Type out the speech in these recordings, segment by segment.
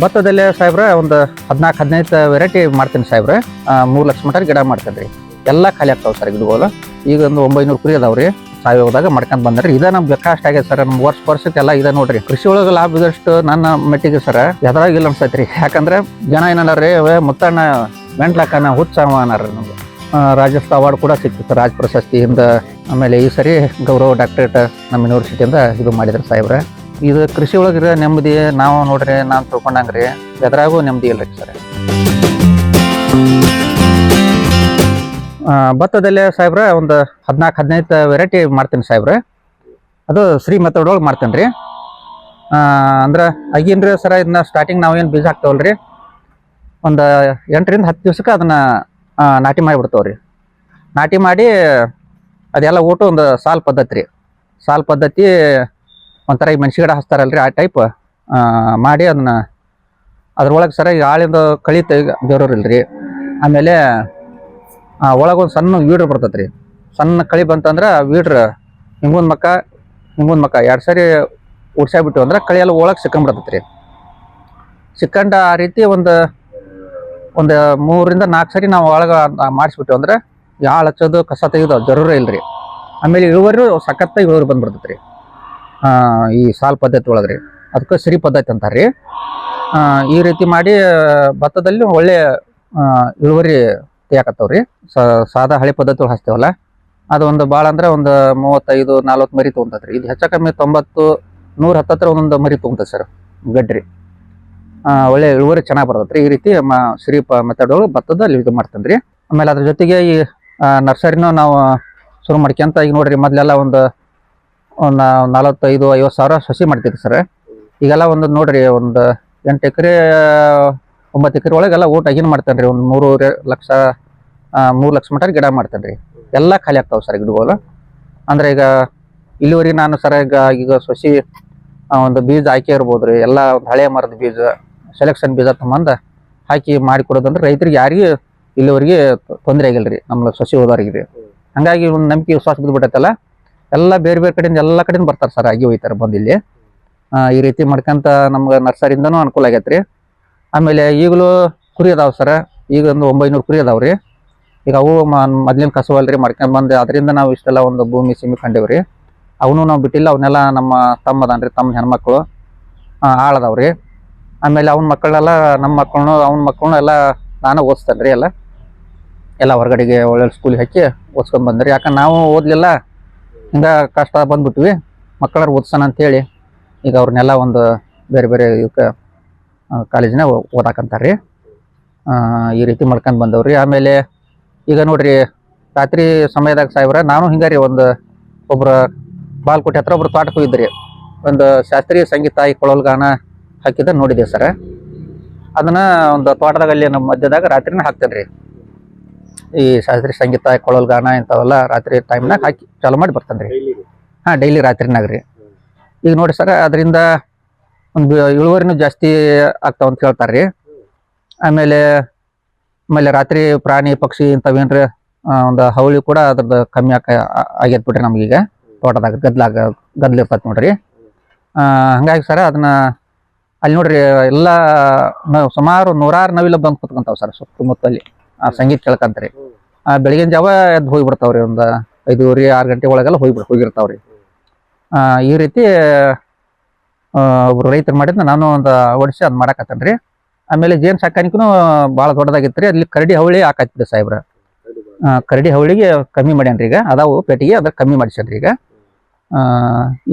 ಭತ್ತದಲ್ಲೇ ಸಾಹೇಬ್ರ, ಒಂದು ಹದಿನಾಲ್ಕು, ಹದಿನೈದು ವೆರೈಟಿ ಮಾಡ್ತೀನಿ ಸಾಹೇಬ್ರ. ಮೂರು ಲಕ್ಷ ಮಟ್ಟ ಗಿಡ ಮಾಡ್ತೇನೆ ರೀ. ಎಲ್ಲ ಖಾಲಿ ಆಗ್ತಾವೆ ಸರ್ ಗಿಡಗಳು. ಈಗ ಒಂದು ಒಂಬೈನೂರು ಕುರಿ ಅದಾವೆ ರೀ ಸಾವಯವದಾಗ ಮಾಡ್ಕೊಂಡು ಬಂದ್ರಿ ಇದೇ ನಮ್ಗೆ ಬೇಕಾಷ್ಟ ಆಗ್ಯದ ಸರ್ ನಮ್ಮ ವರ್ಷ ವರ್ಷಕ್ಕೆಲ್ಲ ಇದೆ ನೋಡ್ರಿ. ಕೃಷಿ ಒಳಗೆ ಲಾಭ ಇದಷ್ಟು ನನ್ನ ಮೆಟ್ಟಿಗೆ ಸರ್ ಎದ್ರಾಗಿಲ್ಲ ರೀ. ಯಾಕಂದ್ರೆ ಜನ ಏನನ್ನಾರ್ರಿ ಅವೇ ಮುತ್ತಣ್ಣ ಮೆಂಟ್ಲಕ್ಕನ ಹುಚ್ಚ ಅವ ಅನ್ನಾರ ನಮ್ಗೆ. ರಾಜ್ಯೋತ್ಸವ ಅವಾರ್ಡ್ ಕೂಡ ಸಿಕ್ತಿತ್ತು ರಾಜ್ ಪ್ರಶಸ್ತಿಯಿಂದ. ಆಮೇಲೆ ಈ ಸರಿ ಗೌರವ ಡಾಕ್ಟರೇಟ್ ನಮ್ಮ ಯೂನಿವರ್ಸಿಟಿಯಿಂದ ಇದು ಮಾಡಿದ್ರು ಸಾಹೇಬ್ರ. ಇದು ಕೃಷಿ ಒಳಗಿರೋ ನೆಮ್ಮದಿ ನಾವು ನೋಡ್ರಿ ನಾನು ತಿಳ್ಕೊಂಡಂಗ್ರಿ, ಎದ್ರಾಗೂ ನೆಮ್ಮದಿ ಇಲ್ರಿ ಸರ್. ಭತ್ತದಲ್ಲಿ ಸಾಹೇಬ್ರ, ಒಂದು ಹದಿನಾಲ್ಕು, ಹದಿನೈದು ವೆರೈಟಿ ಮಾಡ್ತೀನಿ ಸಾಹೇಬ್ರ. ಅದು ಶ್ರೀ ಮೆಥಡ್ ಒಳಗೆ ಮಾಡ್ತೀನಿ ರೀ. ಅಂದ್ರೆ ಆಗೇನ್ರಿ ಸರ ಇದನ್ನ ಸ್ಟಾರ್ಟಿಂಗ್ ನಾವೇನು ಬೀಜ ರೀ. ಒಂದು ಎಂಟರಿಂದ ಹತ್ತು ದಿವ್ಸಕ್ಕೆ ಅದನ್ನ ನಾಟಿ ಮಾಡಿಬಿಡ್ತೇವೆ ರೀ ನಾಟಿ ಮಾಡಿ ಅದೆಲ್ಲ ಊಟ ಒಂದು ಸಾಲ್ ಪದ್ಧತಿ ರೀ. ಸಾಲ್ ಪದ್ಧತಿ ಒಂಥರ ಈ ಮೆಣಸಿ ಗಿಡ ಆ ಟೈಪ್ ಮಾಡಿ ಅದನ್ನ ಅದ್ರೊಳಗೆ ಸರ ಈಗ ಆಳಿಂದ ಕಳಿ ತೆಗ ಜರೂರಿಲ್ರಿ. ಆಮೇಲೆ ಒಳಗೊಂದು ಸಣ್ಣ ವೀಡ್ರ್ ಬರ್ತೈತೆ ರೀ ಸಣ್ಣ ಕಳಿ ಬಂತಂದ್ರೆ ವೀಡ್ರ್ ಹಿಂಗೊಂದು ಮಕ್ಕ ಹಿಂಗೊಂದು ಮಕ್ಕ ಎರಡು ಸರಿ ಉಡ್ಸಾಬಿಟ್ಟು ಅಂದ್ರೆ ಕಳಿ ಎಲ್ಲ ಒಳಗೆ ಸಿಕ್ಕಂಬಿಡ್ತೈತೆ ರೀ ಸಿಕ್ಕಂಡು ಆ ರೀತಿ ಒಂದು ಒಂದು ಮೂರರಿಂದ ನಾಲ್ಕು ಸರಿ ನಾವು ಒಳಗೆ ಮಾಡಿಸ್ಬಿಟ್ಟು ಅಂದ್ರೆ ಯಾಳು ಹಚ್ಚೋದು ಕಸ ತೆಗೆದು ಜರೂರೇ ಇಲ್ರಿ. ಆಮೇಲೆ ಇಳುವರಿ ಸಖತ್ತಾಗಿ ಇಳುವರಿ ಬಂದ್ಬಿಡ್ತೈತೆ ರೀ ಈ ಸಾಲ್ ಪದ್ಧತಿ ಒಳಗೆ ರೀ ಅದಕ್ಕೆ ಸಿರಿ ಪದ್ಧತಿ ಅಂತಾರೆ ರೀ ಈ ರೀತಿ ಮಾಡಿ ಭತ್ತದಲ್ಲಿ ಒಳ್ಳೆ ಇಳುವರಿ ತೆಗಿಯಾಕತ್ತಾವ್ರಿ ಸಾದಾ ಹಳೆ ಪದ್ಧತಿ ಒಳಗೆ ಹಚ್ತೇವಲ್ಲ. ಅದು ಒಂದು ಭಾಳ ಅಂದ್ರೆ ಒಂದು ಮೂವತ್ತೈದು, ನಲ್ವತ್ತು ಮರಿ ತೊಗೊಂತದ್ರಿ. ಇದು ಹೆಚ್ಚು ಕಮ್ಮಿ ತೊಂಬತ್ತು, ನೂರ ಹತ್ತತ್ರ ಒಂದೊಂದು ಮರಿ ತೊಗೊಂತದೆ ಸರ್, ಗಡ್ರಿ. ಒಳ್ಳೆ ಇಳುವರಿ ಚೆನ್ನಾಗಿ ಬರ್ತೈತ್ರಿ ಈ ರೀತಿ ಮ, ಸಿರಿ ಪ ಮೆಥಡ್ ಒಳಗೆ ಭತ್ತದಲ್ಲಿ ಇದು ಮಾಡ್ತೇನೆ ರೀ ಆಮೇಲೆ ಅದ್ರ ಜೊತೆಗೆ ಈ ನರ್ಸರಿನೂ ನಾವು ಶುರು ಮಾಡ್ಕೊಂತ ಈಗ ನೋಡ್ರಿ ಮೊದಲೆಲ್ಲ ಒಂದು ನಲವತ್ತೈದು, ಐವತ್ತು ಸಾವಿರ ಸಸಿ ಮಾಡ್ತಿದ್ವಿ ಸರ್. ಈಗೆಲ್ಲ ಒಂದು ನೋಡ್ರಿ, ಒಂದು ಎಂಟು ಎಕರೆ, ಒಂಬತ್ತು ಎಕರೆ ಒಳಗೆಲ್ಲ ಊಟ ಏನು ಮಾಡ್ತೇನೆ ರೀ. ಒಂದು ಮೂರು ಲಕ್ಷ ಮೂರು ಲಕ್ಷ ಮಟ್ಟ ಗಿಡ ಮಾಡ್ತೇನೆ ರೀ. ಎಲ್ಲ ಖಾಲಿ ಆಗ್ತಾವೆ ಸರ್ ಗಿಡಗಳು. ಅಂದ್ರೆ ಈಗ ಇಲ್ಲಿವರೆಗೆ ನಾನು ಸರ್ ಈಗ ಈಗ ಸಸಿ ಒಂದು ಬೀಜ ಹಾಕಿ ಇರ್ಬೋದು ರೀ. ಎಲ್ಲ ಒಂದು ಹಳೆ ಮರದ ಬೀಜ ಸೆಲೆಕ್ಷನ್ ಬೀಜ ತಂಬಂದು ಹಾಕಿ ಮಾಡಿ ಕೊಡೋದಂದ್ರೆ ರೈತರಿಗೆ ಯಾರಿಗೆ ಇಲ್ಲಿವರೆಗೆ ತೊಂದರೆ ಆಗಿಲ್ಲ ರೀ ನಮ್ಮ ಸಸಿ ಹೋದವ್ರಿಗೆ ಹಂಗಾಗಿ ಒಂದು ನಂಬಿಕೆ, ವಿಶ್ವಾಸ ಬಿದ್ದುಬಿಟ್ಟೈತಲ್ಲ ಎಲ್ಲ ಬೇರೆ ಬೇರೆ ಕಡೆಯಿಂದ ಎಲ್ಲ ಕಡೆಯಿಂದ ಬರ್ತಾರೆ ಸರ್, ಆಗಿ ಹೋಯ್ತಾರೆ ಬಂದು ಇಲ್ಲಿ. ಈ ರೀತಿ ಮಾಡ್ಕೊಂತ ನಮ್ಗೆ ನರ್ಸರಿಯಿಂದನೂ ಅನುಕೂಲ ಆಗೈತೆ ರೀ ಆಮೇಲೆ ಈಗಲೂ ಕುರಿ ಅದಾವ ಸರ, ಈಗ ಒಂದು ಒಂಬೈನೂರು ಕುರಿ ಅದಾವ ರೀ. ಈಗ ಅವು ಮೊದ್ಲಿನ ಕಸವಲ್ರಿ ಮಾಡ್ಕೊಂಡ್ ಬಂದು ಅದರಿಂದ ನಾವು ಇಷ್ಟೆಲ್ಲ ಒಂದು ಭೂಮಿ ಸೀಮಿ ಕಂಡೇವ್ರಿ ಅವನು ನಾವು ಬಿಟ್ಟಿಲ್ಲ, ಅವನ್ನೆಲ್ಲ ನಮ್ಮ ತಮ್ಮ ಅದಾನ್ರಿ ತಮ್ಮ ಹೆಣ್ಮಕ್ಳು ಆಳದವ್ರಿ ಆಮೇಲೆ ಅವ್ನ ಮಕ್ಕಳೆಲ್ಲ ನಮ್ಮ ಮಕ್ಕಳನ್ನೂ ಅವ್ನ ಮಕ್ಕಳನ್ನೂ ಎಲ್ಲ ನಾನು ಓದಿಸ್ತೇನೆ ರೀ ಎಲ್ಲ. ಎಲ್ಲ ಹೊರಗಡೆಗೆ ಒಳ್ಳೆ ಸ್ಕೂಲಿಗೆ ಹಾಕಿ ಓದ್ಸ್ಕೊಂಡ್ ಬಂದ್ರಿ ಯಾಕಂದ್ರೆ ನಾವು ಓದ್ಲಿಲ್ಲ ಹಿಂಗ ಕಷ್ಟ ಬಂದ್ಬಿಟ್ವಿ. ಮಕ್ಕಳರು ಓದಿಸೋಣ ಅಂತೇಳಿ ಈಗ ಅವ್ರನ್ನೆಲ್ಲ ಒಂದು ಬೇರೆ ಬೇರೆ ಇವಕ್ಕೆ ಕಾಲೇಜಿನ ಓದಾಕಂತಾರೆ ರೀ ಈ ರೀತಿ ಮಾಡ್ಕೊಂಡು ಬಂದವ್ರಿ. ಆಮೇಲೆ ಈಗ ನೋಡ್ರಿ ರಾತ್ರಿ ಸಮಯದಾಗ ಸಾಹೇಬ್ರ, ನಾನು ಹಿಂಗೆ ರೀ ಒಂದು ಒಬ್ಬರು ಬಾಲ್ಕೋಟೆ ಹತ್ರ ಒಬ್ರು ತೋಟಕ್ಕೆ ಹೋಗಿದ್ರಿ. ಒಂದು ಶಾಸ್ತ್ರೀಯ ಸಂಗೀತ, ಈ ಕೊಳಲ್ಗಾನ ಹಾಕಿದ ನೋಡಿದೆ ಸರ್. ಅದನ್ನು ಒಂದು ತೋಟದಾಗ ಅಲ್ಲಿ ನಮ್ಮ ಮಧ್ಯದಾಗ ರಾತ್ರಿನ ಹಾಕ್ತೇನೆ ರೀ ಈ ಶಾಸ್ತ್ರೀಯ ಸಂಗೀತ ಕೊಳಲ್ಗಾನ ಇಂಥವೆಲ್ಲ ರಾತ್ರಿ ಟೈಮ್ನಾಗ ಹಾಕಿ ಚಾಲು ಮಾಡಿ ಬರ್ತೇನೆ ರೀ. ಹಾಂ ಡೈಲಿ ರಾತ್ರಿನಾಗ ರೀ. ಈಗ ನೋಡಿ ಸರ್ ಅದರಿಂದ ಒಂದು ಇಳುವರಿನೂ ಜಾಸ್ತಿ ಆಗ್ತಾವ ಅಂತ ಹೇಳ್ತಾರೆ ರೀ. ಆಮೇಲೆ ಆಮೇಲೆ ರಾತ್ರಿ ಪ್ರಾಣಿ ಪಕ್ಷಿ ಇಂಥವೇನ್ರಿ ಒಂದು ಹವಳಿ ಕೂಡ ಅದ್ರದ್ದು ಕಮ್ಮಿ ಆಕ ಆಗೈತೆ ಬಿಡ್ರಿ ನಮಗೀಗ ತೋಟದಾಗ ಗದ್ಲಾಗ ಗದ್ಲ ಇರ್ತೈತೆ ನೋಡ್ರಿ. ಹಂಗಾಗಿ ಸರ್ ಅದನ್ನ ಅಲ್ಲಿ ನೋಡ್ರಿ ಎಲ್ಲ ಸುಮಾರು ನೂರಾರು ನವಿಲ ಬಂದು ಕುತ್ಕೊಂತಾವ ಸರ್ ಸುತ್ತಮುತ್ತಲ್ಲಿ. ಆ ಸಂಗೀತ ಕೇಳ್ಕಂತ್ರಿ. ಬೆಳಗಿನ ಜಾವ ಎದ್ದು ಹೋಗ್ಬಿಡ್ತಾವ್ರಿ ಒಂದು ಐದೂವರೆ, ಆರು ಗಂಟೆ ಒಳಗೆಲ್ಲ ಹೋಗಿ ಹೋಗಿರ್ತಾವ್ರಿ. ಈ ರೀತಿ ಒಬ್ರು ರೈತರು ಮಾಡಿದ್ನ ನಾನು ಒಂದು ಅಳವಡಿಸಿ ಅದ್ ಮಾಡಾಕತ್ತೇನ್ರಿ. ಆಮೇಲೆ ಜೇನು ಸಾಕಾಣಿಕೆನೂ ಭಾಳ ದೊಡ್ಡದಾಗಿತ್ತು ಅಲ್ಲಿ ಕರಡಿ ಹವಳಿ ಹಾಕತ್ತಿದ್ದೆ ಸಾಹೇಬ್ರ. ಕರಡಿ ಹವಳಿಗೆ ಕಮ್ಮಿ ಮಾಡ್ಯಾನ್ರಿ ಈಗ. ಅದಾವು ಪೆಟ್ಟಿಗೆ, ಅದ್ರ ಕಮ್ಮಿ ಮಾಡಿಸ್ಯಾನ್ರಿ ಈಗ.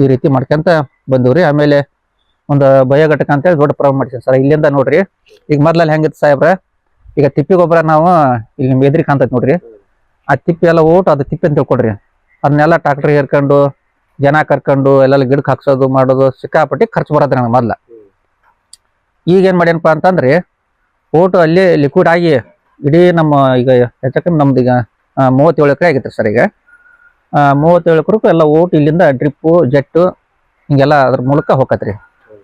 ಈ ರೀತಿ ಮಾಡ್ಕೊಂತ ಬಂದವ್ರಿ. ಆಮೇಲೆ ಒಂದು ಭಯ ಘಟಕ ಅಂತೇಳಿ ದೊಡ್ಡ ಪ್ರಾಬ್ಲಮ್ ಮಾಡಿಸ್ಯಾರ ಸರ್. ಇಲ್ಲಿಂದ ನೋಡ್ರಿ, ಈಗ ಮೊದ್ಲಲ್ಲಿ ಹೆಂಗಿತ್ತು ಸಾಹೇಬ್ರ ಈಗ ತಿಪ್ಪಿ ಗೊಬ್ಬರ ನಾವು ಇಲ್ಲಿ ಎದ್ರಿ ಕಾಣ್ತೈತಿ ನೋಡ್ರಿ. ಆ ತಿಪ್ಪಿ ಎಲ್ಲ ಓಟ್ ಅದು ತಿಪ್ಪಿ ಅಂತ ತಿಳ್ಕೊಡ್ರಿ ಅದನ್ನೆಲ್ಲ ಟ್ರಾಕ್ಟರ್ ಏರ್ಕೊಂಡು, ಜನ ಕರ್ಕೊಂಡು, ಎಲ್ಲೆಲ್ಲ ಗಿಡಕ್ಕೆ ಹಾಕ್ಸೋದು, ಮಾಡೋದು, ಸಿಕ್ಕಾಪಟ್ಟಿ ಖರ್ಚು ಬರೋದ್ರಿ ನಮ್ಗೆ ಮೊದ್ಲ. ಈಗ ಏನ್ ಮಾಡ್ಯಾನಪ್ಪ ಅಂತಂದ್ರೆ ಓಟು ಅಲ್ಲಿ ಲಿಕ್ವಿಡ್ ಆಗಿ ಇಡೀ ನಮ್ಮ ಈಗ ಹೆಚ್ಚಕಮ್ಮಿ ನಮ್ದು ಈಗ ಮೂವತ್ತೇಳು ಎಕರೆ ಆಗಿತ್ತು ಸರ್ ಈಗ. ಮೂವತ್ತೇಳು ಎಕರೆಗೂ ಎಲ್ಲ ಓಟು ಇಲ್ಲಿಂದ ಡ್ರಿಪ್ಪು ಜೆಟ್ಟು ಹಿಂಗೆಲ್ಲ ಅದ್ರ ಮೂಲಕ ಹೋಗತ್ರಿ.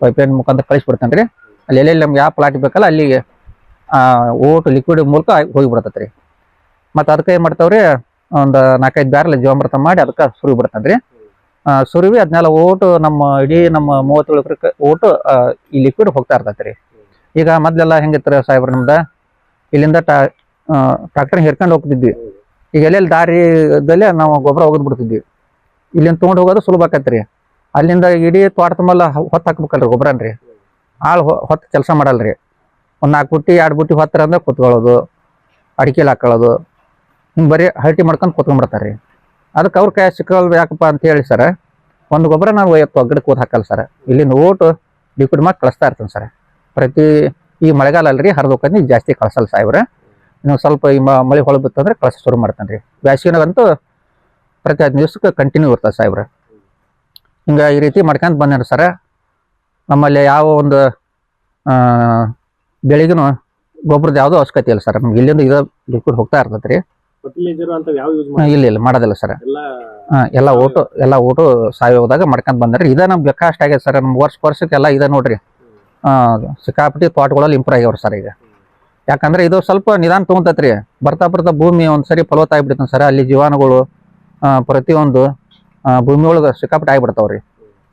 ಪೈಪ್ಲೈನ್ ಮುಖಾಂತರ ಕಳಿಸ್ಬಿಡ್ತಾನೆ ರೀ ಅಲ್ಲಿ ಎಲ್ಲೆಲ್ಲಿ ನಮ್ಗೆ ಯಾವ ಪ್ಲಾಟ್ ಬೇಕಲ್ಲ ಅಲ್ಲಿಗೆ ಓಟ್ ಲಿಕ್ವಿಡ್ ಮೂಲಕ ಹೋಗಿ ಬಿಡ್ತೈತೆ ರೀ ಮತ್ತು ಅದಕ್ಕೆ ಏನು ಮಾಡ್ತಾವ್ರಿ? ಒಂದು ನಾಲ್ಕೈದು ಬ್ಯಾರಲ್ ಜೀವಾಮೃತ ಮಾಡಿ ಅದಕ್ಕೆ ಸುರಿ ಬಿಡ್ತಾನೆ ರೀ ಸುರಿವಿ ಅದನ್ನೆಲ್ಲ ಓಟು ನಮ್ಮ ಇಡೀ ನಮ್ಮ ಮೂವತ್ತೇಳು ಎಕರೆ ಓಟು ಈ ಲಿಕ್ವಿಡ್ ಹೋಗ್ತಾ ಇರ್ತೈತೆ ರೀ ಈಗ ಮೊದ್ಲೆಲ್ಲ ಹೆಂಗಿತ್ತು ಸಾಹೇಬ್ರ ನಮ್ದ? ಇಲ್ಲಿಂದ ಟಾ ಟ್ರಾಕ್ಟರ್ ಹೇರ್ಕೊಂಡು ಹೋಗ್ತಿದ್ವಿ. ಈಗ ಎಲ್ಲೆಲ್ಲಿ ದಾರಿದಲ್ಲಿ ನಾವು ಗೊಬ್ಬರ ಒಗದ್ ಬಿಡ್ತಿದ್ವಿ. ಇಲ್ಲಿಂದ ತೊಗೊಂಡು ಹೋಗೋದು ಸುಲಭ ಆಕತ್ರಿ. ಅಲ್ಲಿಂದ ಇಡೀ ತೋಟ ತುಂಬಲ್ಲ ಹೊತ್ತು ಹಾಕ್ಬೇಕಲ್ರಿ ಗೊಬ್ಬರನ್ರಿ ಆಳು ಹೊತ್ತು ಕೆಲಸ ಮಾಡಲ್ರಿ. ಒಂದು ನಾಲ್ಕು ಬುಟ್ಟಿ, ಎರಡು ಬುಟ್ಟಿ ಹೊತ್ತರ ಅಂದ್ರೆ ಕುತ್ಕೊಳ್ಳೋದು ಅಡಿಕೆಲಿ ಹಾಕೊಳ್ಳೋದು. ಹಿಂಗೆ ಬರೀ ಹರಟಿ ಮಾಡ್ಕೊಂಡು ಕುತ್ಕೊಂಡ್ಬಿಡ್ತಾರೆ ರೀ ಅದಕ್ಕೆ ಅವ್ರ ಕೈ ಸಿಕ್ಕಲ್ದು ಯಾಕಪ್ಪ ಅಂತ ಹೇಳಿ ಸರ, ಒಂದು ಗೊಬ್ಬರ ನಾನು ಎತ್ತು ಒಗ್ಗಡೆ ಕೂತ್ ಹಾಕಲ್ಲ ಸರ್. ಇಲ್ಲಿಂದ ಓಟು ಲಿಕ್ವಿಡ್ ಮಾಡಿ ಕಳಿಸ್ತಾ ಇರ್ತೀನಿ ಸರ್. ಪ್ರತಿ ಈ ಮಳೆಗಾಲ ಅಲ್ರಿ ಹರಿದೋಕಂದು ಜಾಸ್ತಿ ಕಳ್ಸಲ್ಲ ಸಾಹೇಬ್ರ. ಇನ್ನು ಸ್ವಲ್ಪ ಈ ಮಳೆ ಹೊಳ ಬಿತ್ತಂದ್ರೆ ಕಳ್ಸ ಶುರು ಮಾಡ್ತಾನೆ ರೀ ಬ್ಯಾಸಿಗೆನಾಗಂತೂ ಪ್ರತಿ ಹದಿನೈದು ದಿವ್ಸಕ್ಕೆ ಕಂಟಿನ್ಯೂ ಇರ್ತದೆ ಸಾಹೇಬ್ರ. ಹಿಂಗೆ ಈ ರೀತಿ ಮಾಡ್ಕೊಂತ ಬಂದಿರ ಸರ. ನಮ್ಮಲ್ಲಿ ಯಾವ ಒಂದು ಆ, ಬೆಳೆಗೂ ಗೊಬ್ಬರದ ಯಾವುದೂ ಅವಶ್ಯಕತೆ ಇಲ್ಲ ಸರ್. ನಮ್ಗೆ ಇಲ್ಲಿಂದ ಇದು ಲಿಕ್ವಿಡ್ ಹೋಗ್ತಾ ಇರ್ತೈತೆ ರೀ. ಫರ್ಟಿಲೈಸರ್ ಅಂತ ಯಾವ ಯೂಸ್ ಹಾ, ಇಲ್ಲ ಇಲ್ಲ ಮಾಡೋದಿಲ್ಲ ಸರ್. ಎಲ್ಲ ಎಲ್ಲ ಓಟು ಎಲ್ಲ ಓಟು ಸಾವಯವದಾಗ ಮಾಡ್ಕೊಂಡ್ ಬಂದ್ರಿ. ಇದ ನಮ್ಗೆ ಬೇಕಾಷ್ಟ ಆಗೈತೆ ಸರ್. ನಮ್ಗೆ ವರ್ಷ ವರ್ಷಕ್ಕೆ ಎಲ್ಲ ಇದ ನೋಡ್ರಿ. ಆ, ಸಿಕ್ಕಾಪಟ್ಟಿ ತೋಟಗಳಲ್ಲಿ ಇಂಪ್ರೂವ್ ಆಗ್ಯಾವ್ರಿ ಸರ್ ಈಗ. ಯಾಕಂದ್ರೆ ಇದು ಸ್ವಲ್ಪ ನಿಧಾನ ತೊಗೊಂತೈತ್ರಿ. ಬರ್ತಾ ಬರ್ತಾ ಭೂಮಿ ಒಂದ್ಸರಿ ಫಲವತ್ತ ಆಗ್ಬಿಡ್ತಾನೆ ಸರ್. ಅಲ್ಲಿ ಜೀವಾಣುಗಳು ಆ, ಪ್ರತಿಯೊಂದು ಆ, ಭೂಮಿ ಒಳಗೆ ಸಿಕ್ಕಾಪಟ್ಟೆ ಆಗ್ಬಿಡ್ತಾವ್ರಿ.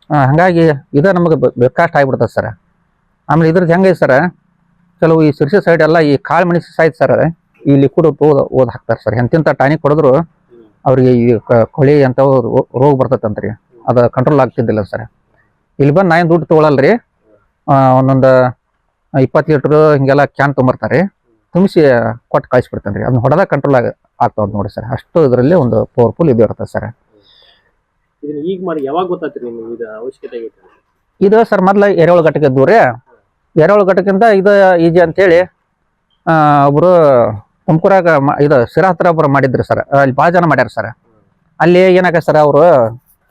ಆ, ಹಂಗಾಗಿ ಇದ ನಮಗೆ ಬೇಕಾಷ್ಟ ಆಗ್ಬಿಡ್ತದೆ ಸರ್. ಆಮೇಲೆ ಇದ್ರದ್ದು ಹೆಂಗೈತೆ ಸರ್? ಕೆಲವು ಈ ಸಿರ್ಸಿ ಸೈಡ್ ಎಲ್ಲ ಈ ಕಾಳು ಮೆಣಸು ಸೈಡ್ ಸರ್ ಈ ಲಿಕ್ವಿಡ್ ಓದ್ ಓದ್ ಹಾಕ್ತಾರೆ ಸರ್ ಎಂತಿಂಥ ಟಾನಿಕ್ ಕೊಡಿದ್ರು ಅವ್ರಿಗೆ ಈ ಕೊಳಿ ಅಂತ ರೋಗ ಬರ್ತೈತಂತ್ರಿ ಅದು ಕಂಟ್ರೋಲ್ ಆಗ್ತಿದ್ದಿಲ್ಲ ಸರ್ ಇಲ್ಲಿ ಬಂದು ನಾ ಏನು ದುಡ್ಡು ರೀ ಒಂದೊಂದು ಇಪ್ಪತ್ತು ಲೀಟ್ರ್ ಹಿಂಗೆಲ್ಲ ಕ್ಯಾನ್ ತೊಂಬರ್ತಾರೆ. ತುಂಬಿಸಿ ಕೊಟ್ಟು ಕಳಿಸ್ಬಿಡ್ತೇನೆ ರೀ. ಅದನ್ನ ಹೊಡೆದಾಗ ಕಂಟ್ರೋಲ್ ಆಗ ಆಗ್ತಾವ್ ನೋಡಿ ಸರ್ ಅಷ್ಟು ಇದರಲ್ಲಿ ಒಂದು ಪವರ್ಫುಲ್ ಇದು ಇರ್ತದೆ ಸರ್ ಈಗ ಮಾಡಿ ಯಾವಾಗ ಗೊತ್ತಾಗ್ತೀರಿ ಇದು ಅವಶ್ಯಕತೆ ಆಗೈತೆ ಇದು ಸರ್ ಮೊದಲ ಎರೆಹುಳು ಘಟಕ ದೂರೇ ರೀ. ಎರೆಹುಳು ಘಟಕಿಂತ ಇದು ಈಜಿ ಅಂತೇಳಿ ಒಬ್ಬರು ತುಮಕೂರಾಗ ಇದು ಶಿರಾ ಹತ್ರ ಒಬ್ಬರು ಮಾಡಿದ್ರು ಸರ್. ಅಲ್ಲಿ ಭಾಳ ಜನ ಮಾಡ್ಯಾರ ಸರ್. ಅಲ್ಲಿ ಏನಾಗ ಸರ್, ಅವರು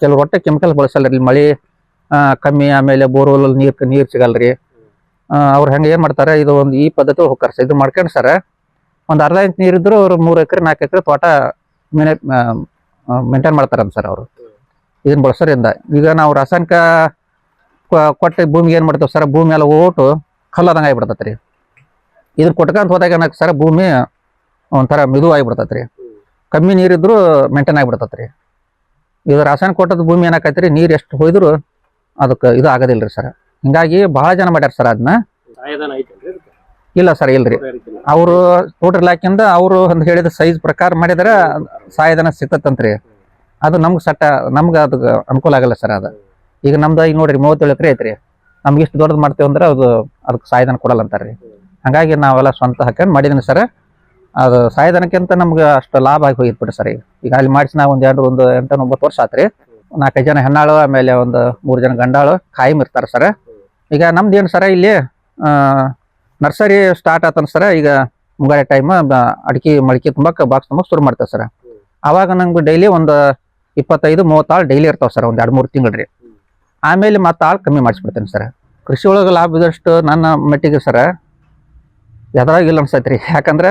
ಕೆಲವು ಒಟ್ಟೆ ಕೆಮಿಕಲ್ ಬಳಸಲ್ಲ ಇಲ್ಲಿ ಮಳೆ ಕಮ್ಮಿ, ಆಮೇಲೆ ಬೋರ್ವೆಲ್ ನೀರು ನೀರು ಸಿಗಲ್ರಿ ಅವ್ರು ಹೆಂಗೆ ಏನು ಮಾಡ್ತಾರೆ, ಇದು ಒಂದು ಈ ಪದ್ಧತಿ ಹೋಗ್ತಾರೆ ಸರ್. ಇದು ಮಾಡ್ಕೊಂಡು ಸರ್, ಒಂದು ಅರ್ಧ ಇಂಚ್ ನೀರಿದ್ರು ಅವ್ರು ಮೂರು ಎಕರೆ, ನಾಲ್ಕು ಎಕರೆ ತೋಟ ಮೇನೆ ಮೇಂಟೈನ್ ಮಾಡ್ತಾರಂತ ಸರ್ ಅವರು. ಇದನ್ನು ಬಳಸೋದ್ರಿಂದ ಈಗ ನಾವು ರಾಸಾಯನಿಕ ಕೊಟ್ಟ ಭೂಮಿಗೆ ಏನು ಮಾಡ್ತೇವೆ ಸರ್? ಭೂಮಿ ಎಲ್ಲ ಓಟು ಕಲ್ಲದಂಗೆ ಆಗಿಬಿಡ್ತೈತೆ ರೀ ಇದ್ರ ಕೊಟ್ಕೊಂತ ಹೋದಾಗ ಏನಕ್ಕೆ ಸರ್? ಭೂಮಿ ಒಂಥರ ಮಿದು ಆಗಿಬಿಡ್ತೈತೆ ರೀ ಕಮ್ಮಿ ನೀರಿದ್ರು ಮೇಂಟೈನ್ ಆಗಿಬಿಡ್ತೈತೆ ರೀ ಇದು ರಾಸಾಯನಿಕ ಕೊಟ್ಟದ ಭೂಮಿ ಏನಾಕೈತೆ ರೀ ನೀರು ಎಷ್ಟು ಹೋಯ್ದ್ರು ಅದಕ್ಕೆ ಇದು ಆಗೋದಿಲ್ಲ ರೀ ಸರ್. ಹಿಂಗಾಗಿ ಭಾಳ ಜನ ಮಾಡ್ಯಾರ ಸರ್ ಅದನ್ನ ಇಲ್ಲ ಸರ್ ಇಲ್ರಿ. ಅವರು ತೋಟ ಇಲಾಖೆಯಿಂದ ಅವರು ಒಂದು ಹೇಳಿದ ಸೈಜ್ ಪ್ರಕಾರ ಮಾಡಿದ್ರೆ ಸಹಾಯಧನ ಸಿಗ್ತತಂತ್ರಿ. ಅದು ನಮ್ಗೆ ಸಟ್ಟ ನಮ್ಗೆ ಅದು ಅನುಕೂಲ ಆಗಲ್ಲ ಸರ್ ಅದು. ಈಗ ನಮ್ದು ಈಗ ನೋಡ್ರಿ ಮೂವತ್ತೇಳು ಎಕರೆ ಐತ್ರಿ. ನಮ್ಗೆ ಇಷ್ಟು ದೊಡ್ಡದು ಮಾಡ್ತೇವೆ ಅಂದ್ರೆ ಅದು ಅದಕ್ಕೆ ಸಹಾಯಧನ ಕೊಡಲ್ಲ ಅಂತಾರ್ರಿ. ಹಂಗಾಗಿ ನಾವೆಲ್ಲ ಸ್ವಂತ ಹಾಕೊಂಡು ಮಾಡಿದೀನಿ ಸರ್. ಅದು ಸಾಯಧನಕ್ಕಿಂತ ನಮ್ಗೆ ಅಷ್ಟು ಲಾಭ ಆಗಿ ಹೋಗಿತ್ತು ಸರ್ ಈಗ. ಅಲ್ಲಿ ಮಾಡಿಸಿ ನಾವು ಒಂದು ಎರಡು, ಒಂದು ಎಂಟು, ಒಂಬತ್ತು ವರ್ಷ ಆತ್ರಿ. ನಾಲ್ಕೈದು ಜನ ಹೆಣ್ಣಾಳು, ಆಮೇಲೆ ಒಂದು ಮೂರು ಜನ ಗಂಡಾಳು ಖಾಯಂ ಇರ್ತಾರೆ ಸರ್. ಈಗ ನಮ್ದು ಏನು ಸರ ಇಲ್ಲಿ ನರ್ಸರಿ ಸ್ಟಾರ್ಟ್ ಆತನ ಸರ. ಈಗ ಮುಂಗಾರಿ ಟೈಮ್ ಅಡಿಕೆ, ಮಡಿಕೆ ತುಂಬಕ್ಕೆ ಬಾಕ್ಸ್ ತುಂಬಕ್ಕೆ ಶುರು ಮಾಡ್ತೇವೆ ಸರ್. ಅವಾಗ ನಂಗೆ ಡೈಲಿ ಒಂದು ಇಪ್ಪತ್ತೈದು ಮೂವತ್ತು ಆಳು ಡೈಲಿ ಇರ್ತಾವೆ ಸರ್, ಒಂದು ಎರಡು, ಮೂರು ತಿಂಗಳು ರೀ. ಆಮೇಲೆ ಮತ್ತೆ ಆಳು ಕಮ್ಮಿ ಮಾಡಿಸ್ಬಿಡ್ತೇನೆ ಸರ್. ಕೃಷಿ ಒಳಗೆ ಲಾಭ ಇದ್ದಷ್ಟು ನನ್ನ ಮಟ್ಟಿಗೆ ಸರ ಇಲ್ಲ ಅನ್ಸೈತೆ ರೀ ಯಾಕಂದ್ರೆ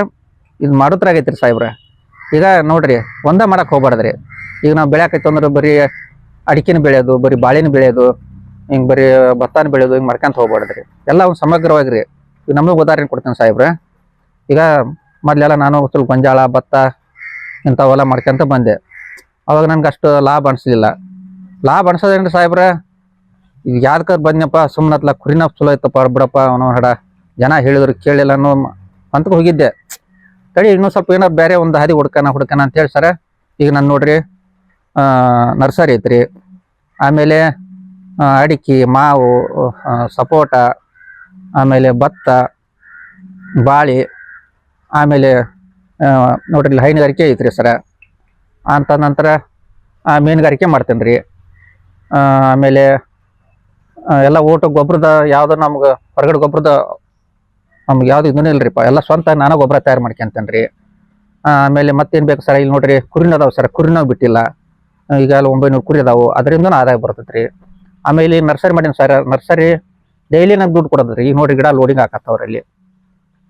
ಇದು ಮಾಡೋದ್ರಾಗೈತೆ ರೀ ಸಾಹೇಬ್ರ. ಈಗ ನೋಡ್ರಿ, ಒಂದೇ ಮಾಡಕ್ಕೆ ಹೋಗ್ಬಾರ್ದ್ರಿ. ಈಗ ನಾವು ಬೆಳೆಯಾಕೈತೆ ಅಂದ್ರೆ ಬರೀ ಅಡಿಕೆನ ಬೆಳೆಯೋದು, ಬರೀ ಬಾಳೆನ ಬೆಳೆಯೋದು, ಹಿಂಗೆ ಬರೀ ಭತ್ತನ ಬೆಳೆಯೋದು ಹಿಂಗೆ ಮಾಡ್ಕೊಂತ ಹೋಗ್ಬಾರ್ದ್ರಿ. ಎಲ್ಲ ಒಂದು ಸಮಗ್ರವಾಗಿ ರೀ ಈಗ ನಮಗೆ ಉದಾಹರಣೆ ಕೊಡ್ತೇನೆ ಸಾಹೇಬ್ರ. ಈಗ ಮೊದಲೆಲ್ಲ ನಾನು ಸ್ವಲ್ಪ ಗೊಂಜಾಳ, ಭತ್ತ ಇಂಥವೆಲ್ಲ ಮಾಡ್ಕೊಂತ ಬಂದೆ. ಅವಾಗ ನನ್ಗೆ ಅಷ್ಟು ಲಾಭ ಅನಿಸ್ಲಿಲ್ಲ. ಲಾಭ ಅನ್ಸೋದೇನ್ರಿ ಸಾಹೇಬ್ರ? ಈಗ ಯಾವ್ದಕ್ಕೆ ಬಂದ್ನಪ್ಪ? ಸುಮ್ಮನೆ ಹತ್ಲ ಕುರಿನ ಚಲೋ ಐತಪ್ಪ ಬಿಡಪ್ಪ ಅವನು ಹಡ. ಜನ ಹೇಳಿದ್ರು, ಕೇಳಿಲ್ಲ ಅನ್ನೋ ಅಂತ ಹೋಗಿದ್ದೆ. ತಡಿ ಇನ್ನೂ ಸ್ವಲ್ಪ ಏನೋ ಬೇರೆ ಒಂದು ಹಾದಿ ಹುಡ್ಕನ ಹುಡ್ಕನ ಅಂತ ಹೇಳಿ ಸರ. ಈಗ ನಾನು ನೋಡ್ರಿ ನರ್ಸರಿ ಐತ್ರಿ. ಆಮೇಲೆ ಅಡಿಕೆ, ಮಾವು ಸಪೋಟ, ಆಮೇಲೆ ಭತ್ತ, ಬಾಳೆ, ಆಮೇಲೆ ನೋಡ್ರಿ ಹೈನುಗಾರಿಕೆ ಐತ್ರಿ ಸರ. ಅಂತ ನಂತರ ಮೀನುಗಾರಿಕೆ ಮಾಡ್ತೇನೆ ರೀ ಆಮೇಲೆ ಎಲ್ಲ ಊಟ ಗೊಬ್ಬರದ ಯಾವ್ದು ನಮ್ಗೆ, ಹೊರಗಡೆ ಗೊಬ್ಬರದ ನಮ್ಗೆ ಯಾವ್ದು ಇದೂ ಇಲ್ರಿಪ್ಪ. ಎಲ್ಲ ಸ್ವಂತ ನಾನು ಗೊಬ್ಬರ ತಯಾರು ಮಾಡ್ಕೊಂತೇನೆ ರೀ ಆಮೇಲೆ ಮತ್ತೇನು ಬೇಕು ಸರ್? ಇಲ್ಲಿ ನೋಡ್ರಿ, ಕುರಿನ ಅದಾವೆ ಸರ್. ಕುರಿನ ಬಿಟ್ಟಿಲ್ಲ. ಈಗ ಅಲ್ಲಿ ಒಂಬೈನೂರು ಕುರಿ ಅದಾವು. ಅದರಿಂದ ಆದಾಯ ಬರ್ತೈತೆ ರೀ ಆಮೇಲೆ ನರ್ಸರಿ ಮಾಡೀನಿ ಸರ್. ನರ್ಸರಿ ಡೈಲಿ ನಂಗೆ ದುಡ್ಡು ಕೊಡೋದ್ರಿ. ಈಗ ನೋಡ್ರಿ, ಗಿಡ ಲೋಡಿಂಗ್ ಹಾಕತ್ತವ್ರಲ್ಲಿ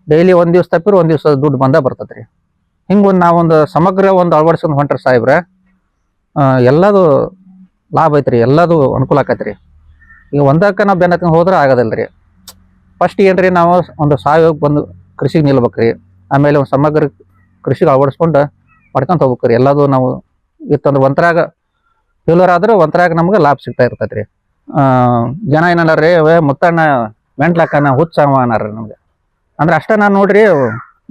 ಡೈಲಿ ಒಂದು ದಿವಸ ತಪ್ಪಿರು ಒಂದು ದಿವಸ ದುಡ್ಡು ಬಂದೇ ಬರ್ತೈತೆ ರೀ ಹಿಂಗೆ ಒಂದು ನಾವೊಂದು ಸಮಗ್ರ ಒಂದು ಅಳವಡಿಸ್ಕೊಂಡು ಹೊಂಟ್ರಿ ಸಾಹೇಬ್ರೆ ಎಲ್ಲದು ಲಾಭ ಐತ್ರಿ. ಎಲ್ಲದು ಅನುಕೂಲ ಆಕೈತ್ರಿ. ಈಗ ಒಂದಕ್ಕೆ ನಾವು ಬೆನ್ನಕ್ಕೆ ಹೋದ್ರೆ ಆಗೋದಿಲ್ಲ ರೀ ಫಸ್ಟ್ ಏನ್ರಿ ನಾವು ಒಂದು ಸಾವಯವ ಬಂದು ಕೃಷಿಗೆ ನಿಲ್ಬೇಕ್ರಿ. ಆಮೇಲೆ ಒಂದು ಸಮಗ್ರ ಕೃಷಿಗೆ ಅಳವಡಿಸ್ಕೊಂಡು ಪಡ್ಕೊಂತ ಹೋಗ್ಬೇಕ್ರಿ. ಎಲ್ಲದು ನಾವು ಇತ್ತಂದ್ರೆ ಒಂಥರಾಗ ಫೇಲ್ಯೂರ್ ಆದ್ರೆ ಒಂಥರಾಗ ನಮ್ಗೆ ಲಾಭ ಸಿಗ್ತಾ ಇರ್ತೈತ್ರಿ. ಆ, ಜನ ಏನಲ್ಲ ರೀ ಮುತ್ತಣ್ಣ ಮೆಂಟ್ಲಾಕನ ಹುಚ್ಚ ಅವ ಅನ್ನಾರ ನಮ್ಗೆ. ಅಂದ್ರೆ ಅಷ್ಟ ನಾನು ನೋಡ್ರಿ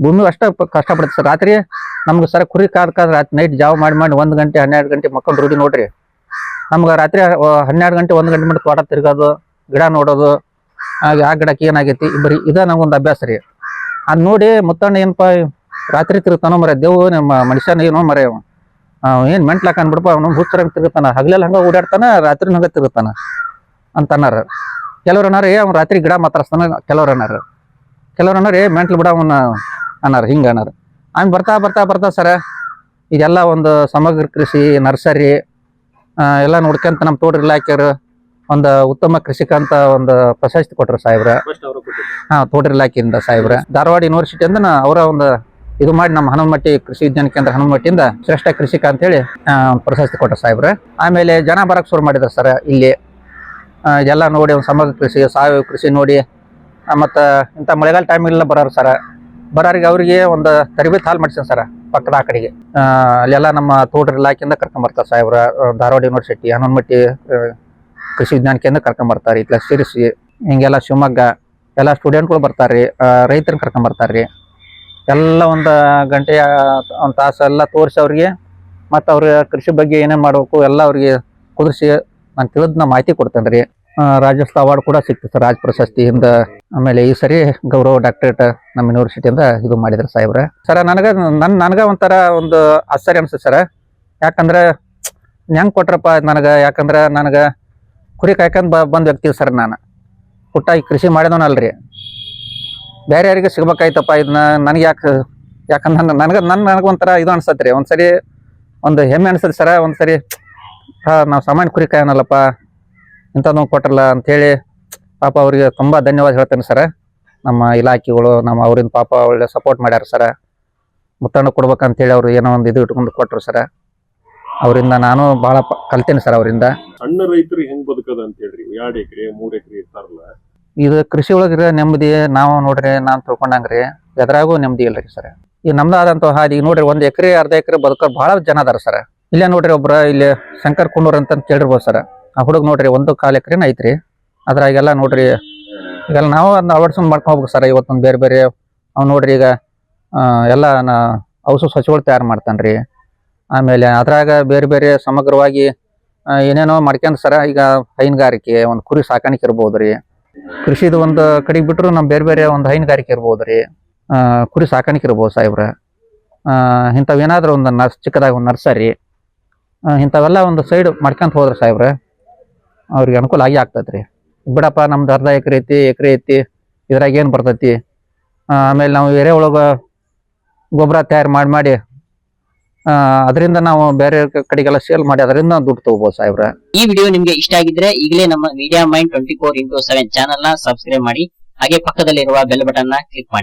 ಭೂಮಿ ಅಷ್ಟ ಕಷ್ಟಪಡ್ತೀವಿ ಸರ್ ರಾತ್ರಿ ನಮ್ಗೆ ಸರ್ ಕುರಿ ಕಾದ್ ಕಾದ್ ರಾತ್ರಿ ನೈಟ್ ಜಾವ್ ಮಾಡಿ ಮಾಡಿ ಒಂದ್ ಗಂಟೆ ಹನ್ನೆರಡು ಗಂಟೆ ಮಕ್ಕಳು ರೂಢಿ ನೋಡ್ರಿ. ನಮ್ಗೆ ರಾತ್ರಿ ಹನ್ನೆರಡು ಗಂಟೆ, ಒಂದು ಗಂಟೆ ಮಟ್ಟ ತೋಟ ತಿರ್ಗೋದು, ಗಿಡ ನೋಡೋದು ಆ ಗಿಡಕ್ಕೆ ಏನಾಗೈತಿ ಇಬ್ಬರಿ ಇದ ನಮ್ಗೊಂದು ಅಭ್ಯಾಸ ರೀ. ಅದು ನೋಡಿ ಮುತ್ತಣ್ಣ ಏನಪ್ಪ, ರಾತ್ರಿ ತಿರುಗ್ತಾನೋ ಮರ ದೇವು ನಮ್ಮ ಮನುಷ್ಯನ ಏನೋ ಮರ ಅವ ಮೆಂಟ್ಲ ಏನ್ ಮೆಂಟ್ಲಾಕ ಅನ್ಬಿಡಪ್ಪ ಅವನು ಹುಚ್ಚರಂಗ್ ತಿರುಗ್ತಾನ, ಹಗಲೆಲ್ಲ ಹಂಗ ಓಡಾಡ್ತಾನೆ ರಾತ್ರಿ ಹಂಗ ತಿರುಗ್ತಾನ ಅಂತ ಅನ್ನಾರ ಕೆಲವ್ರು ಅನ್ನಾರ ಅವ್ನು ರಾತ್ರಿ ಗಿಡ ಮಾತಾಡ್ಸ್ತಾನ, ಕೆಲವ್ರು ಅನ್ನಾರ. ಕೆಲವ್ರು ಅನ್ನಾರ ಮೆಂಟ್ಲು ಬಿಡ ಅವನ್ನ ಅನ್ನಾರ, ಹಿಂಗ ಅನ್ನಾರ. ಆಮೇಲೆ ಬರ್ತಾ ಬರ್ತಾ ಬರ್ತಾ ಸರ ಇದೆಲ್ಲ ಒಂದು ಸಮಗ್ರ ಕೃಷಿ, ನರ್ಸರಿ ಎಲ್ಲ ನೋಡ್ಕೊಂತ ನಮ್ಮ ತೋಟ ಇಲಾಖೆಯವರು ಒಂದು ಉತ್ತಮ ಕೃಷಿಕ ಅಂತ ಒಂದು ಪ್ರಶಸ್ತಿ ಕೊಟ್ರು ಸಾಹೇಬ್ರ. ಹಾ ತೋಟ ಇಲಾಖೆಯಿಂದ ಸಾಹೇಬ್ರ. ಧಾರವಾಡ ಯೂನಿವರ್ಸಿಟಿಯಿಂದ ಅವರ ಒಂದು ಇದು ಮಾಡಿ ನಮ್ಮ ಹನುಮಟ್ಟಿ ಕೃಷಿ ವಿಜ್ಞಾನ ಕೇಂದ್ರ ಹನುಮಟ್ಟಿಯಿಂದ ಶ್ರೇಷ್ಠ ಕೃಷಿಕ ಅಂತೇಳಿ ಹೇಳಿ ಪ್ರಶಸ್ತಿ ಕೊಟ್ಟ ಸಾಹೇಬ್ರ. ಆಮೇಲೆ ಜನ ಬರಕ್ ಶುರು ಮಾಡಿದ್ರು ಸರ್ ಇಲ್ಲಿ. ಎಲ್ಲ ನೋಡಿ ಒಂದು ಸಮಗ್ರ ಕೃಷಿ ಸಾವಯವ ಕೃಷಿ ನೋಡಿ. ಮತ್ತು ಇಂಥ ಮಳೆಗಾಲ ಇಲ್ಲ ಬರೋರು ಸರ್. ಬರೋರಿಗೆ ಅವರಿಗೆ ಒಂದು ತರಬೇತಿ ಹಾಲ್ ಮಾಡ್ಸೀನಿ ಸರ್. ಪಕ್ಕದ ಆ ಕಡೆಗೆ. ಅಲ್ಲೆಲ್ಲ ನಮ್ಮ ತೋಟ ಇಲಾಖೆಯಿಂದ ಕರ್ಕೊಂಬರ್ತಾರೆ ಸಾಹೇಬ್ರ. ಧಾರವಾಡ ಯೂನಿವರ್ಸಿಟಿ ಹನುಮಟ್ಟಿ ಕೃಷಿ ವಿಜ್ಞಾನ ಕೇಂದ್ರ ಕರ್ಕೊಂಬರ್ತಾರೆ ಇಲ್ಲ ಶಿರಸಿ ಹಿಂಗೆಲ್ಲ ಶಿವಮೊಗ್ಗ, ಎಲ್ಲ ಸ್ಟೂಡೆಂಟ್ಗಳು ಬರ್ತಾರೆ ರೈತರನ್ನ ಕರ್ಕೊಂಡ್ ಬರ್ತಾರೆ ಎಲ್ಲ ಒಂದು ಗಂಟೆ ಒಂದು ತಾಸು ಎಲ್ಲ ತೋರಿಸಿ ಅವ್ರಿಗೆ. ಮತ್ತು ಅವ್ರ ಕೃಷಿ ಬಗ್ಗೆ ಏನೇನು ಮಾಡಬೇಕು ಎಲ್ಲ ಅವ್ರಿಗೆ ಕುದಿಸಿ ನಾನು ನಾ ಮಾಹಿತಿ ಕೊಡ್ತೇನೆ ರೀ ರಾಜ್ಯೋತ್ಸವ ಅವಾರ್ಡ್ ಕೂಡ ಸಿಕ್ತು ಸರ್ ರಾಜ್ ಪ್ರಶಸ್ತಿಯಿಂದ. ಆಮೇಲೆ ಈ ಸರಿ ಗೌರವ ಡಾಕ್ಟರೇಟ್ ನಮ್ಮ ಯೂನಿವರ್ಸಿಟಿಯಿಂದ ಇದು ಮಾಡಿದ್ರು ಸಾಹೇಬ್ರ ಸರ ನನಗೆ ನನ್ನ ನನಗೆ ಒಂಥರ ಒಂದು ಆಶ್ಚರ್ಯ ಅನಿಸ್ತು ಸರ ಯಾಕಂದ್ರೆ ಹೆಂಗೆ ಕೊಟ್ರಪ್ಪ ನನಗೆ, ಯಾಕಂದ್ರೆ ನನಗೆ ಕುರಿ ಕಾಯ್ಕೊಂಡು ಬ, ಬಂದ ವ್ಯಕ್ತಿ ಸರ್ ನಾನು. ಪುಟ್ಟ ಈ ಕೃಷಿ ಮಾಡಿದವನಲ್ರಿ. ಬೇರೆ ಯಾರಿಗೆ ಸಿಗ್ಬೇಕಾಯ್ತಪ್ಪ ಇದನ್ನ ನನಗೆ ಯಾಕೆ, ಯಾಕಂದ್ರೆ ನನ್ನ ನನಗೆ ನನ್ನ ನನಗೊಂಥರ ಇದು ಅನ್ಸತ್ರಿ ಒಂದ್ಸರಿ ಒಂದು ಹೆಮ್ಮೆ ಅನ್ಸತ್ತೆ ಸರ ಒಂದ್ಸರಿ ಸರಿ ನಾವು ಸಾಮಾನ್ಯ ಕುರಿ ಕಾಯನಲ್ಲಪ್ಪ. ಇಂಥದ್ದು ಅಂತ ಅಂಥೇಳಿ ಪಾಪ ಅವರಿಗೆ ತುಂಬ ಧನ್ಯವಾದ ಹೇಳ್ತೇನೆ ಸರ. ನಮ್ಮ ಇಲಾಖೆಗಳು ನಮ್ಮ ಅವರಿಂದ ಪಾಪ ಒಳ್ಳೆ ಸಪೋರ್ಟ್ ಮಾಡ್ಯಾರ ಸರ. ಮುತ್ತಣ್ಣ ಕೊಡ್ಬೇಕಂತೇಳಿ ಅವ್ರು ಏನೋ ಒಂದು ಇದು ಇಟ್ಕೊಂಡು ಕೊಟ್ಟರು ಸರ. ಅವರಿಂದ ನಾನು ಭಾಳ ಕಲ್ತೇನೆ ಸರ್ ಅವರಿಂದ. ಸಣ್ಣ ರೈತರು ಹೆಂಗ್ ಬದುಕದ ಅಂತ ಹೇಳ್ರಿ ಎರಡು ಎಕರೆ ಮೂರು ಎಕರೆ ಇರ್ತಾರಲ್ಲ. ಇದು ಕೃಷಿ ಒಳಗಿರೋ ನೆಮ್ಮದಿ ನಾವು ನೋಡ್ರಿ ನಾನು ತಿಳ್ಕೊಂಡಂಗ್ರಿ ಎದ್ರಾಗೂ ನೆಮ್ಮದಿ ಇಲ್ರಿ ಸರ್. ಈ ನಮ್ದಾದಂತ ಹಾದಿ ಈಗ ನೋಡ್ರಿ ಒಂದ್ ಎಕರೆ ಅರ್ಧ ಎಕರೆ ಬದುಕ ಬಹಳ ಜನ ಅದಾರ ಸರ್. ಇಲ್ಲೇ ನೋಡ್ರಿ ಒಬ್ರ ಇಲ್ಲಿ ಶಂಕರ್ ಕುಂಡೂರ್ ಅಂತ ಕೇಳಿರ್ಬೋದು ಸರ್. ಆ ಹುಡುಗ ನೋಡ್ರಿ, ಒಂದು ಕಾಲು ಎಕರೆನ ಐತ್ರಿ. ಅದ್ರಾಗೆಲ್ಲ ನೋಡ್ರಿ, ಈಗೆಲ್ಲ ನಾವು ಅದನ್ನ ಅಳವಡಿಸ್ಕೊಂಡು ಮಾಡ್ಕೊಂಡು ಹೋಗ್ಬೇಕು ಸರ್. ಇವತ್ತೊಂದು ಬೇರೆ ಬೇರೆ ಅವ್ನು ನೋಡ್ರಿ ಈಗ ಎಲ್ಲ ಔಷಧ ಸಸಿಗಳು ತಯಾರು ಮಾಡ್ತಾನ್ರಿ ಆಮೇಲೆ ಅದ್ರಾಗ ಬೇರೆ ಬೇರೆ ಸಮಗ್ರವಾಗಿ ಏನೇನೋ ಮಾಡ್ಕೊಂಡ್ ಸರ. ಈಗ ಹೈನುಗಾರಿಕೆ, ಒಂದು ಕುರಿ ಸಾಕಾಣಿಕೆ ಇರ್ಬೋದು ರೀ. ಕೃಷಿದು ಒಂದು ಕಡೆಗೆ ಬಿಟ್ಟರು ನಮ್ಮ ಬೇರೆ ಬೇರೆ ಒಂದು ಹೈನುಗಾರಿಕೆ ಇರ್ಬೋದು ರೀ. ಕುರಿ ಸಾಕಾಣಿಕೆ ಇರ್ಬೋದು ಸಾಹೇಬ್ರ. ಇಂಥವು ಏನಾದ್ರು ಒಂದು ನರ್ಸ್, ಚಿಕ್ಕದಾಗ ಒಂದು ನರ್ಸರಿ ಇಂಥವೆಲ್ಲ ಒಂದು ಸೈಡ್ ಮಾಡ್ಕೊಂತ ಹೋದ್ರೆ ಸಾಹೇಬ್ರ. ಅವ್ರಿಗೆ ಅನುಕೂಲ ಆಗಿ ಆಗ್ತೈತ್ರಿ ಬಿಡಪ್ಪ, ನಮ್ದು ಅರ್ಧ ಎಕರೆ ಐತಿ ಎಕರೆ ಐತಿ, ಇದ್ರಾಗ ಏನು ಬರ್ತೈತಿ? ಆಮೇಲೆ ನಾವು ಎರೆ ಒಳಗ ಗೊಬ್ಬರ ತಯಾರು ಮಾಡಿ ಮಾಡಿ ಅದರಿಂದ ನಾವು ಬೇರೆ ಕಡೆಗೆಲ್ಲ ಸೇಲ್ ಮಾಡಿ ಅದರಿಂದ ದುಡ್ಡು ತಗೋಬಹುದು ಸಾಹೇಬ್ರ. ಈ ವಿಡಿಯೋ ನಿಮ್ಗೆ ಇಷ್ಟ ಆಗಿದ್ರೆ ಈಗಲೇ ನಮ್ಮ Media Mind twenty four into seven ಚಾನಲ್ನ ಸಬ್ಸ್ಕ್ರೈಬ್ ಮಾಡಿ, ಹಾಗೆ ಪಕ್ಕದಲ್ಲಿರುವ ಬೆಲ್ ಬಟನ್ನ ಕ್ಲಿಕ್ ಮಾಡಿ.